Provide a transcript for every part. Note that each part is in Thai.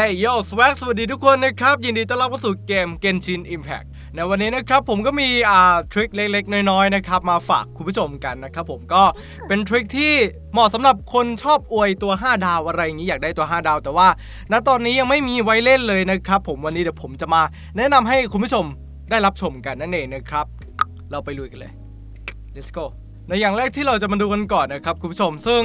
Hey yo swag สวัสดีทุกคนนะครับ ยินดีต้อนรับเข้าสู่เกม Genshin Impact ในวันนี้นะครับผมก็มีอ่าทริคเล็กๆ น้อยๆนะครับมาฝากคุณผู้ชมกันนะครับผมก็เป็นทริคที่เหมาะสำหรับคนชอบอวยตัว 5 ดาวอะไรอย่างนี้อยากได้ตัว 5 ดาว แต่ว่า ณตอนนี้ยังไม่มีไว้เล่นเลยนะครับผมวันนี้เดี๋ยวผมจะมาแนะนำให้คุณผู้ชมได้รับชมกันนั่นเองนะครับ เราไปลุยกันเลย let's go ในอย่างแรกที่เราจะมาดูกันก่อนนะครับคุณผู้ชมซึ่ง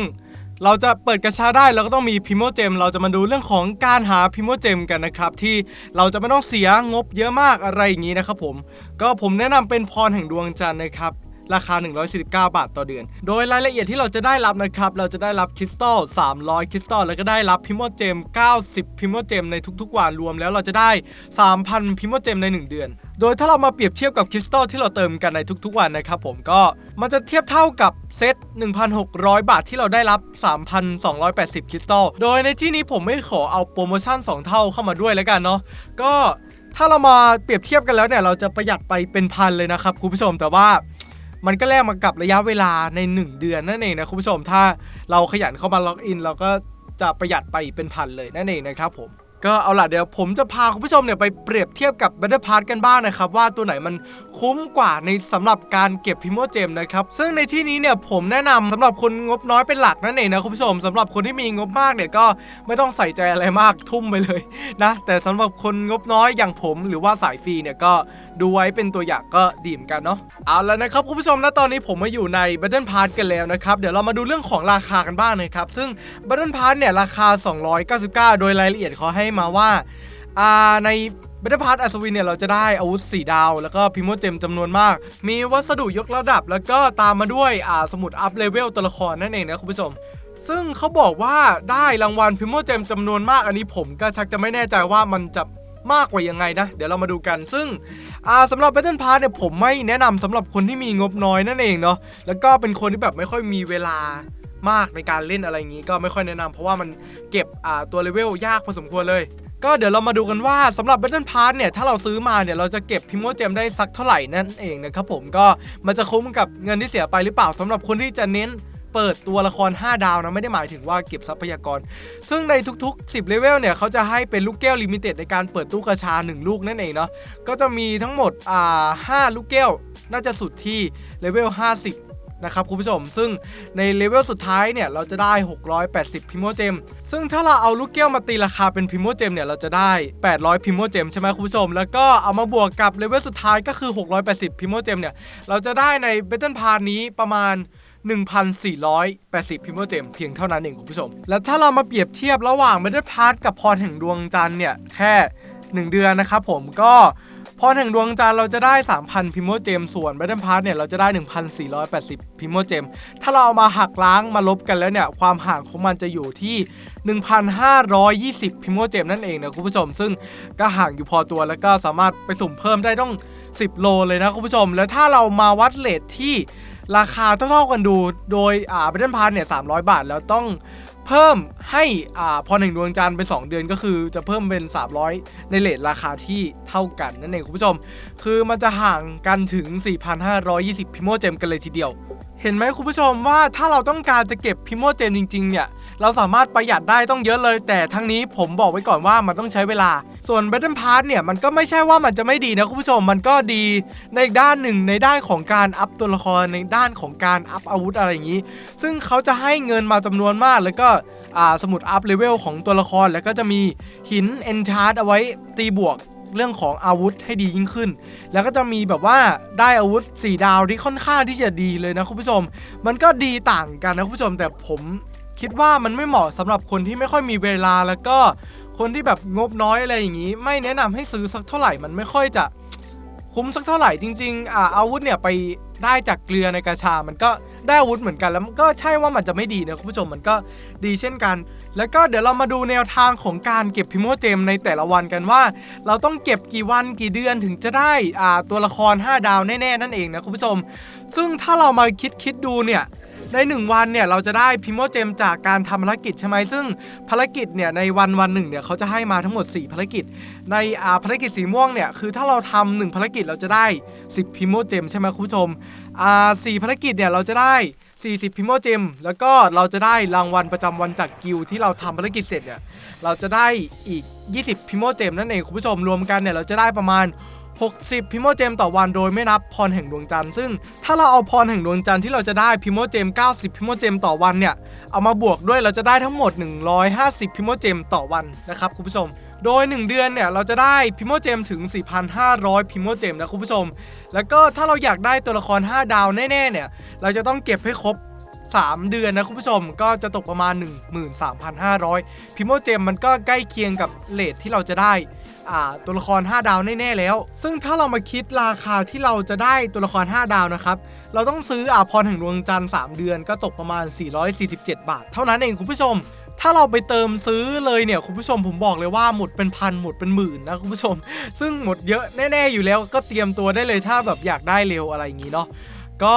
เราจะเปิดกระชาได้เราก็ต้องมีพิโมเจมเราจะมาดูเรื่องของการหาพิโมเจมกันนะครับที่เราจะไม่ต้องเสียงบเยอะมากอะไรอย่างนี้นะครับผมก็ผมแนะนำเป็นพรแห่งดวงจันทร์นะครับราคา 149 บาทต่อเดือน โดยรายละเอียดที่เราจะได้รับนะครับ เราจะได้รับคริสตัล 300 คริสตัล แล้วก็ได้รับพิโมเจม 90 พิโมเจมในทุกๆวันรวมแล้วเราจะได้ 3,000 พิโมเจมใน 1 เดือน โดยถ้าเรามาเปรียบเทียบกับคริสตัลที่เราเติมกันในทุกๆวันนะครับผมก็มันจะเทียบเท่ากับเซต 1,600 บาทที่เราได้รับ 3,280 คริสตัล โดยในที่นี้ผมไม่ขอเอาโปรโมชั่น 2 เท่าเข้ามาด้วยแล้วกันเนาะก็ถ้าเรามาเปรียบเทียบกันแล้วเนี่ยเราจะประหยัดไปเป็นพันเลยนะครับคุณผู้ชมแต่ว่ามันก็แลกมากับระยะเวลาใน 1 เดือนนั่นเองนะคุณผู้ชมถ้าเราขยันเข้ามาล็อกอินเราก็จะประหยัดไปเป็นพันเลยนั่นเองนะครับผม ก็เอาล่ะเดี๋ยวผมจะพาคุณผู้ชมเนี่ยไปเปรียบเทียบกับ Battle Pass กันบ้างนะครับ ว่าตัวไหนมันคุ้มกว่าในสำหรับการเก็บพิมโมเจมนะครับ ซึ่งในที่นี้เนี่ยผมแนะนำสำหรับคนงบน้อยเป็นหลักนั่นเองนะคุณผู้ชมสำหรับคนที่มีงบมากเนี่ยก็ไม่ต้องใส่ใจอะไรมากทุ่มไปเลยนะแต่สำหรับคนงบน้อยอย่างผมหรือว่าสายฟรีเนี่ยก็ดูไว้เป็นตัวอย่างก็ดีเหมือนกันเนาะเอาแล้วนะครับคุณผู้ชมนะตอนนี้ผมมาอยู่ใน Battle Pass กันแล้วนะครับ เดี๋ยวเรามาดูเรื่องของราคากันบ้างนะครับ ซึ่ง Battle Pass เนี่ยราคา 299 โดยรายละเอียดเขาให้มาว่าอ่าในเบตเตอร์พาร์ตอัศวินเนี่ยเราจะได้อาวุธ 4 ดาว แล้วก็พิมโมเจมจำนวนมาก มีวัสดุยกระดับ แล้วก็ตามมาด้วยอ่าสมุดอัพเลเวลตัวละครนั่นเองนะคุณผู้ชม ซึ่งเขาบอกว่าได้รางวัลพิมโมเจมจำนวนมาก อันนี้ผมก็ชักจะไม่แน่ใจว่ามันจะ มากกว่ายังไงนะ เดี๋ยวเรามาดูกันซึ่งอ่าสำหรับ Battle Pass เนี่ยผมไม่แนะนำสำหรับคนที่มีงบน้อยนั่นเองเนาะแล้วก็เป็นคนที่แบบไม่ค่อยมีเวลามากในการเล่นอะไรอย่างนี้ ก็ไม่ค่อยแนะนำเพราะว่ามันเก็บตัวเลเวลยากพอสมควรเลยก็เดี๋ยวเรามาดูกันว่าสำหรับ Battle Pass เนี่ย ถ้าเราซื้อมาเนี่ย เราจะเก็บพิมโมเจมได้สักเท่าไหร่นั่นเองนะครับผมก็มันจะคุ้มกับเงินที่เสียไปหรือเปล่าสำหรับคนที่จะเน้น เปิดตัวละคร 5 ดาวนะไม่ได้หมายถึงว่าเก็บทรัพยากร ซึ่งในทุกๆ 10เลเวลเนี่ยเขาจะให้เป็นลูกแก้วลิมิเต็ดในการเปิดตู้กระชา 1 ลูกนั่นเองเนาะก็จะมีทั้งหมดอ่า5ลูกแก้วน่าจะสุดที่เลเวล50นะครับคุณผู้ชม ซึ่งในเลเวลสุดท้ายเนี่ย เราจะได้ 680 พิโมเจม ซึ่งถ้าเราเอาลูกแก้วมาตีราคาเป็นพิโมเจมเนี่ย เราจะได้ 800 พิโมเจมใช่ไหมคุณผู้ชม แล้วก็เอามาบวกกับเลเวลสุดท้ายก็คือ 680 พิโมเจมเนี่ย เราจะได้ใน Battle Pass นี้ประมาณ 1,480 พิโมเจมเพียงเท่านั้นเองคุณผู้ชม แล้วถ้าเรามาเปรียบเทียบระหว่าง Battle Pass กับพรแห่งดวงจันทร์เนี่ยแค่ 1 เดือนนะครับผมก็พรแห่งดวงจันทร์เราจะได้ 3,000 พิมโมเจม ส่วน Battle Pass เนี่ยเราจะได้ 1,480 พิมโมเจม ถ้าเราเอามาหักล้างมาลบกันแล้วเนี่ย ความห่างของมันจะอยู่ที่ 1,520 พิมโมเจมนั่นเองนะคุณผู้ชม ซึ่งก็ห่างอยู่พอตัวแล้วก็สามารถไปสุ่มเพิ่มได้ต้อง 10 โลเลยนะคุณผู้ชม แล้วถ้าเรามาวัดเลทที่ราคาเท่าๆกันดู โดยอ่า Battle Pass เนี่ยสามบาท แล้วต้องเพิ่มให้อ่าพรแห่งดวงจันทร์เป็น 2 เดือนก็คือจะเพิ่มเป็น 300 ในเลทราคาที่เท่ากันนั่นเองคุณผู้ชม คือมันจะห่างกันถึง 4,520 พิโมเจมกันเลยทีเดียว เห็นไหมคุณผู้ชมว่าถ้าเราต้องการจะเก็บพิโมเจมจริงๆเนี่ยเราสามารถประหยัดได้ต้องเยอะเลย แต่ทั้งนี้ผมบอกไว้ก่อนว่ามันต้องใช้เวลา ส่วน Battle Pass เนี่ยมันก็ไม่ใช่ว่ามันจะไม่ดีนะคุณผู้ชมมันก็ดีในด้านหนึ่งในด้านของการอัพตัวละครในด้านของการอัพอาวุธอะไรอย่างนี้ ซึ่งเขาจะให้เงินมาจำนวนมากแล้วก็สมุดอัพเลเวลของตัวละครแล้วก็จะมีหิน Enchant เอาไว้ตีบวก เรื่องของอาวุธให้ดียิ่งขึ้น แล้วก็จะมีแบบว่าได้อาวุธ 4 ดาวที่ค่อนข้างที่จะดีเลยนะคุณผู้ชม มันก็ดีต่างกันนะคุณผู้ชม แต่ผมคิดว่ามันไม่เหมาะสำหรับคนที่ไม่ค่อยมีเวลาแล้วก็คนที่แบบงบน้อยอะไรอย่างนี้ ไม่แนะนำให้ซื้อสักเท่าไหร่มันไม่ค่อยจะ คุ้มสักเท่าไหร่จริงๆอ่าอาวุธเนี่ยไปได้จากเกลือในกระชา มันก็ได้อาวุธเหมือนกัน แล้วก็ใช่ว่ามันจะไม่ดีนะคุณผู้ชมมันก็ดีเช่นกัน แล้วก็เดี๋ยวเรามาดูแนวทางของการเก็บพิโมเจมในแต่ละวันกันว่า เราต้องเก็บกี่วันกี่เดือนถึงจะได้อ่าตัวละคร 5 ดาวแน่ๆนั่นเองนะคุณผู้ชม ซึ่งถ้าเรามาคิดคิดดูเนี่ย ใน 1 วันเนี่ยเราจะได้พิโมเจมจากการทำภารกิจใช่ไหมซึ่งภารกิจเนี่ยในวันวันหนึ่งเนี่ยเขาจะให้มาทั้งหมด 4 ภารกิจ ในอ่าภารกิจสีม่วงเนี่ยคือถ้าเราทำหนึ่งภารกิจเราจะได้ 10 พิโมเจมใช่ไหมคุณผู้ชมอ่าสี่ภารกิจเนี่ยเราจะได้ 40 พิมโมเจมแล้วก็เราจะได้รางวัลประจำวันจากกิลที่เราทำภารกิจเสร็จเนี่ยเราจะได้อีก 20 พิมโมเจมนั่นเองคุณผู้ชมรวมกันเนี่ยเราจะได้ประมาณ 60 พิโมเจมต่อวันโดยไม่นับพรแห่งดวงจันทร์ซึ่งถ้าเราเอาพรแห่งดวงจันทร์ที่เราจะได้พิโมเจม 90 พิโมเจมต่อวันเนี่ย เอามาบวกด้วยเราจะได้ทั้งหมด 150 พิโมเจมต่อวันนะครับคุณผู้ชม โดย 1 เดือนเนี่ยเราจะได้พิโมเจมถึง 4,500 พิโมเจมนะคุณผู้ชม แล้วก็ถ้าเราอยากได้ตัวละคร 5 ดาวแน่ๆเนี่ยเราจะต้องเก็บให้ครบ3 เดือนนะคุณผู้ชมก็จะตกประมาณ 13,500 พิโมเจมมันก็ใกล้เคียงกับเลทที่เราจะได้ ตัวละคร 5 ดาวแน่ๆแล้ว ซึ่งถ้าเรามาคิดราคาที่เราจะได้ตัวละคร 5 ดาวนะครับเราต้องซื้ออาพรแห่งดวงจันทร์3เดือนก็ตกประมาณ 447 บาท เท่านั้นเองคุณผู้ชม ถ้าเราไปเติมซื้อเลยเนี่ยคุณผู้ชมผมบอกเลยว่าหมดเป็นพันหมดเป็นหมื่นนะคุณผู้ชม ซึ่งหมดเยอะแน่ ๆอยู่แล้วก็เตรียมตัวได้เลยถ้าแบบอยากได้เร็วอะไรอย่างนี้เนาะก็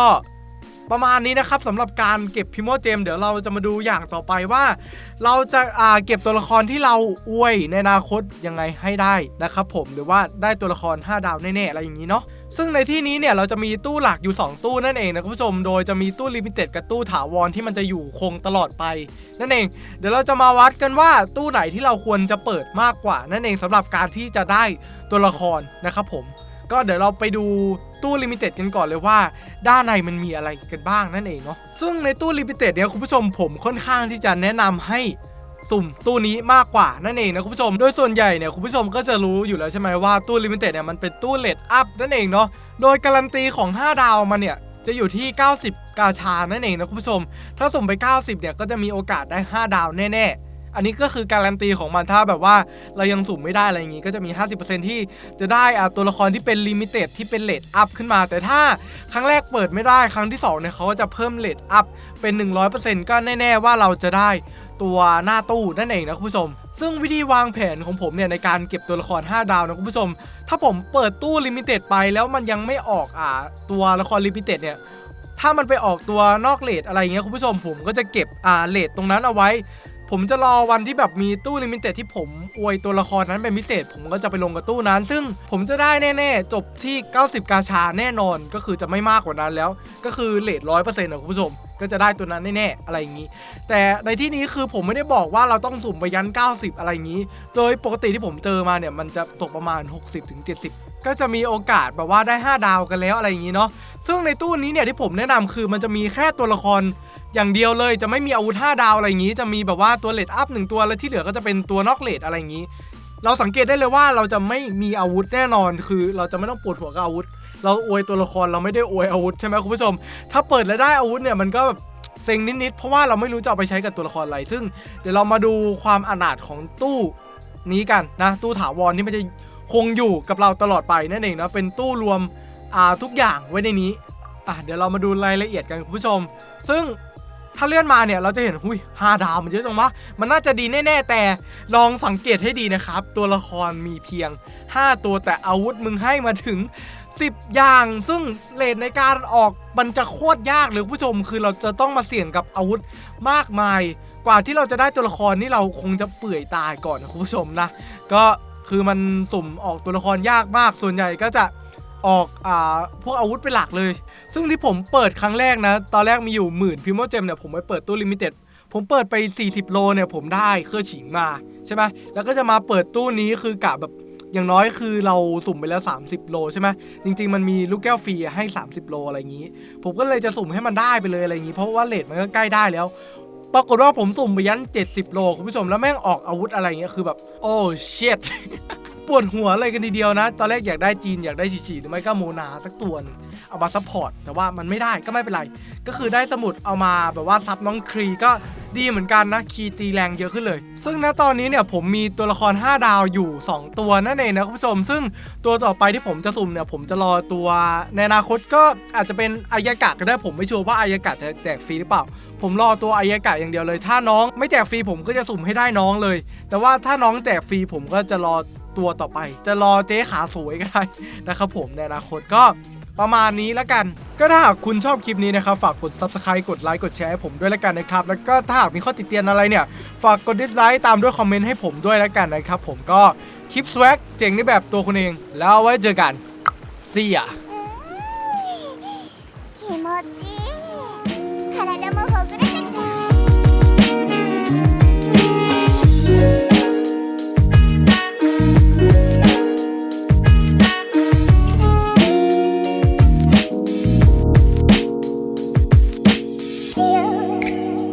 ประมาณนี้นะครับสำหรับการเก็บพิมโมเจมเดี๋ยวเราจะมาดูอย่างต่อไปว่า เราจะอ่าเก็บตัวละครที่เราอวยในอนาคตยังไงให้ได้นะครับผมหรือว่าได้ตัวละคร 5 ดาวแน่ๆอะไรอย่างนี้เนาะซึ่งในที่นี้เนี่ยเราจะมีตู้หลักอยู่ 2 ตู้นั่นเองนะคุณผู้ชม โดยจะมีตู้ลิมิเต็ดกับตู้ถาวรที่มันจะอยู่คงตลอดไป นั่นเอง เดี๋ยวเราจะมาวัดกันว่าตู้ไหนที่เราควรจะเปิดมากกว่า นั่นเองสำหรับการที่จะได้ตัวละครนะครับผม ก็เดี๋ยวเราไปดู ตู้ลิมิเต็ดกันก่อนเลยว่า ด้านในมันมีอะไรกันบ้างนั่นเองเนาะซึ่งในตู้ลิมิเต็ดเนี่ยคุณผู้ชมผมค่อนข้างที่จะแนะนำให้สุ่มตู้นี้มากกว่านั่นเองนะคุณผู้ชม โดยส่วนใหญ่เนี่ยคุณผู้ชมก็จะรู้อยู่แล้วใช่ไหมว่าตู้ลิมิเต็ดเนี่ยมันเป็นตู้เลดอัพนั่นเองเนาะโดยการันตีของ 5 ดาวมันเนี่ยจะอยู่ที่ 90 กาชานั่นเองนะคุณผู้ชม ถ้าสุ่มไป 90 เนี่ยก็จะมีโอกาสได้ 5 ดาวแน่ๆ อันนี้ก็คือการันตีของมันถ้าแบบว่าเรายังสุ่มไม่ได้อะไรอย่างงี้ ก็จะมี 50%ที่จะได้อะตัวละครที่เป็นลิมิเต็ดที่เป็นเลดอัพขึ้นมา แต่ถ้าครั้งแรกเปิดไม่ได้ครั้งที่2เนี่ยเขาก็จะเพิ่มเลดอัพเป็น 100%ก็แน่ ๆ ว่าเราจะได้ตัวหน้าตู้นั่นเองนะคุณผู้ชม ซึ่งวิธีวางแผนของผมเนี่ยในการเก็บตัวละคร 5 ดาวนะคุณผู้ชม ถ้าผมเปิดตู้ลิมิเต็ดไปแล้วมันยังไม่ออกอ่าตัวละครลิมิเต็ดเนี่ยถ้ามันไปออกตัวนอกเลทอะไรเงี้ยคุณผู้ชมผมก็จะเก็บอ่าเลทตรงนั้นเอาไว้ ผมจะรอวันที่แบบมีตู้ลิมิเต็ดที่ผมอวยตัวละครนั้นเป็นพิเศษ ผมก็จะไปลงกับตู้นั้น ซึ่งผมจะได้แน่ๆ จบที่ 90 กาชาแน่นอนก็คือจะไม่มากกว่านั้นแล้ว ก็คือเลทร้อยเปอร์เซ็นต์นะคุณผู้ชม ก็จะได้ตัวนั้นแน่ๆอะไรอย่างนี้ แต่ในที่นี้คือผมไม่ได้บอกว่าเราต้องสุ่มไปยัน 90 อะไรอย่างนี้ โดยปกติที่ผมเจอมาเนี่ยมันจะตกประมาณ 60-70ก็จะมีโอกาสแบบว่าได้ 5 ดาวกันแล้วอะไรอย่างนี้เนาะ ซึ่งในตู้นี้เนี่ยที่ผมแนะนำคือมันจะมีแค่ตัวละคร อย่างเดียวเลยจะไม่มีอาวุธ5ดาวอะไรอย่างนี้ จะมีแบบว่าตัวเลดอัพหนึ่งตัวแล้วที่เหลือก็จะเป็นตัวนอกเลดอะไรอย่างนี้ เราสังเกตได้เลยว่าเราจะไม่มีอาวุธแน่นอน คือเราจะไม่ต้องปวดหัวกับอาวุธ เราอวยตัวละครเราไม่ได้อวยอาวุธใช่ไหมคุณผู้ชม ถ้าเปิดแล้วได้อาวุธเนี่ยมันก็แบบเซ็งนิดๆเพราะว่าเราไม่รู้จะเอาไปใช้กับตัวละครอะไร ซึ่งเดี๋ยวเรามาดูความอนาถของตู้นี้กันนะ ตู้ถาวรที่มันจะคงอยู่กับเราตลอดไปนั่นเองนะเป็นตู้รวมอ่าทุกอย่างไว้ในนี้อะเดี๋ยวเรามาดูรายละเอียดกันคุณผู้ชม ซึ่ง ถ้าเลื่อนมาเนี่ยเราจะเห็นหุยห้าดาวมันเยอะจังวะมันน่าจะดีแน่ๆ แต่ลองสังเกตให้ดีนะครับ ตัวละครมีเพียง 5 ตัวแต่อาวุธมึงให้มาถึง 10 อย่าง ซึ่งเลทในการออกมันจะโคตรยากเลยคุณผู้ชม คือเราจะต้องมาเสี่ยงกับอาวุธมากมาย กว่าที่เราจะได้ตัวละครนี่เราคงจะเปื่อยตายก่อนนะคุณผู้ชมนะก็คือมันสุ่มออกตัวละครยากมากส่วนใหญ่ก็จะ ออกอ่าพวกอาวุธเป็นหลักเลย ซึ่งที่ผมเปิดครั้งแรกนะ ตอนแรกมีอยู่หมื่นพิมโมเจมเนี่ยผมไปเปิดตู้ลิมิเต็ดผมเปิดไป 40 โลเนี่ยผมได้เครื่อฉิงมาใช่ไหมแล้วก็จะมาเปิดตู้นี้คือกะแบบอย่างน้อยคือเราสุ่มไปแล้ว 30 โลใช่ไหมจริง ๆ มันมีลูกแก้วฟรีให้ 30 โลอะไรอย่างนี้ ผมก็เลยจะสุ่มให้มันได้ไปเลยอะไรอย่างนี้ เพราะว่าเลทมันก็ใกล้ได้แล้ว ปรากฏว่าผมสุ่มไปยัน 70 โลคุณผู้ชมแล้วแม่งออกอาวุธอะไรเงี้ยคือแบบ โอ้เชิด ปวดหัวเลยกันทีเดียวนะ ตอนแรกอยากได้จีนอยากได้ฉีฉีหรือไม่ก็โมนาสักตัวนึงเอามาซัพพอร์ตแต่ว่ามันไม่ได้ก็ไม่เป็นไร ก็คือได้สมุดเอามาแบบว่าซับน้องครีก็ดีเหมือนกันนะคีตีแรงเยอะขึ้นเลย ซึ่งณตอนนี้เนี่ยผมมีตัวละคร 5 ดาวอยู่ 2 ตัวนั่นเองนะคุณผู้ชม ซึ่งตัวต่อไปที่ผมจะสุ่มเนี่ยผมจะรอตัวในอนาคตก็อาจจะเป็นอายากะก็ได้ผมไม่ชัวร์ว่าอายากะจะแจกฟรีหรือเปล่า ผมรอตัวอายากะอย่างเดียวเลย ถ้าน้องไม่แจกฟรีผมก็จะสุ่มให้ได้น้องเลย แต่ว่าถ้าน้องแจกฟรีผมก็จะรอ ตัวต่อไป จะรอเจ๊ขาสวยก็ได้นะครับผมในอนาคตก็ประมาณนี้แล้วกัน ก็ถ้าหากคุณชอบคลิปนี้นะครับ ฝากกด subscribe กดไลค์กดแชร์ให้ผมด้วยแล้วกันนะครับ แล้วก็ถ้าหากมีข้อติเตียนอะไรเนี่ย ฝากกดดิสไลค์ตามด้วยคอมเมนต์ให้ผมด้วยแล้วกันนะครับ ผมก็คลิปสวักเจ๋งในแบบตัวคุณเอง แล้วไว้เจอกัน see ya 気持ちいい体もほぐれ